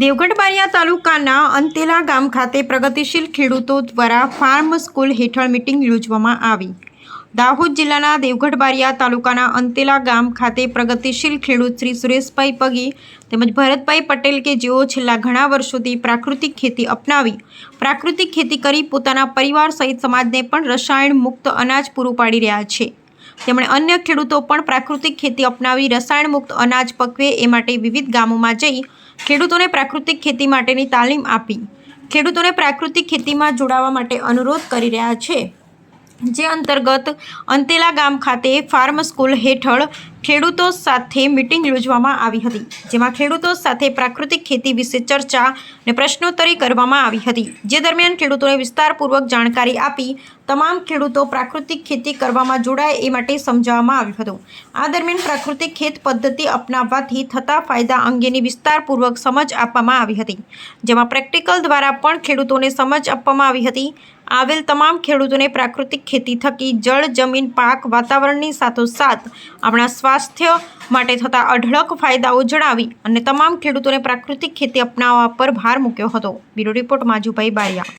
દેવગઢ બારિયા તાલુકાના અંતેલા ગામ ખાતે પ્રગતિશીલ ખેડૂતો દ્વારા ફાર્મ સ્કૂલ હેઠળ મિટિંગ યોજવામાં આવી. દાહોદ જિલ્લાના દેવગઢ બારિયા તાલુકાના અંતેલા ગામ ખાતે પ્રગતિશીલ ખેડૂત શ્રી સુરેશભાઈ પગી તેમજ ભરતભાઈ પટેલ કે જેઓ છેલ્લા ઘણા વર્ષોથી પ્રાકૃતિક ખેતી અપનાવી, પ્રાકૃતિક ખેતી કરી પોતાના પરિવાર સહિત સમાજને પણ રસાયણ મુક્ત અનાજ પૂરું પાડી રહ્યા છે. તેમણે અન્ય ખેડૂતો પણ પ્રાકૃતિક ખેતી અપનાવી રસાયણમુક્ત અનાજ પકવે એ માટે વિવિધ ગામોમાં જઈ ખેડૂતોને પ્રાકૃતિક ખેતી માટેની તાલીમ આપી. ખેડૂતોને પ્રાકૃતિક ખેતીમાં જોડાવા માટે અનુરોધ કરી રહ્યા છે. જે અંતર્ગત અંતેલા ગામ ખાતે ફાર્મ સ્કૂલ હેઠળ ખેડૂતો સાથે મિટિંગ યોજવામાં આવી હતી, જેમાં ખેડૂતો સાથે પ્રાકૃતિક ખેતી વિશે ચર્ચા અને પ્રશ્નોત્તરી કરવામાં આવી હતી. જે દરમિયાન ખેડૂતોને વિસ્તારપૂર્વક જાણકારી આપી, તમામ ખેડૂતો પ્રાકૃતિક ખેતી કરવામાં જોડાય એ માટે સમજાવવામાં આવ્યું હતું. આ દરમિયાન પ્રાકૃતિક ખેત પદ્ધતિ અપનાવવાથી થતા ફાયદા અંગેની વિસ્તારપૂર્વક સમજ આપવામાં આવી હતી, જેમાં પ્રેક્ટિકલ દ્વારા પણ ખેડૂતોને સમજ આપવામાં આવી હતી. આવેલ તમામ ખેડૂતોને પ્રાકૃતિક ખેતી થકી જળ, જમીન, પાક, વાતાવરણની સાથોસાથ આપણા સ્વાસ્થ્ય માટે થતા અઢળક ફાયદાઓ જણાવી અને તમામ ખેડૂતોને પ્રાકૃતિક ખેતી અપનાવવા પર ભાર મૂક્યો હતો. Bureau report Majubhai Bariya.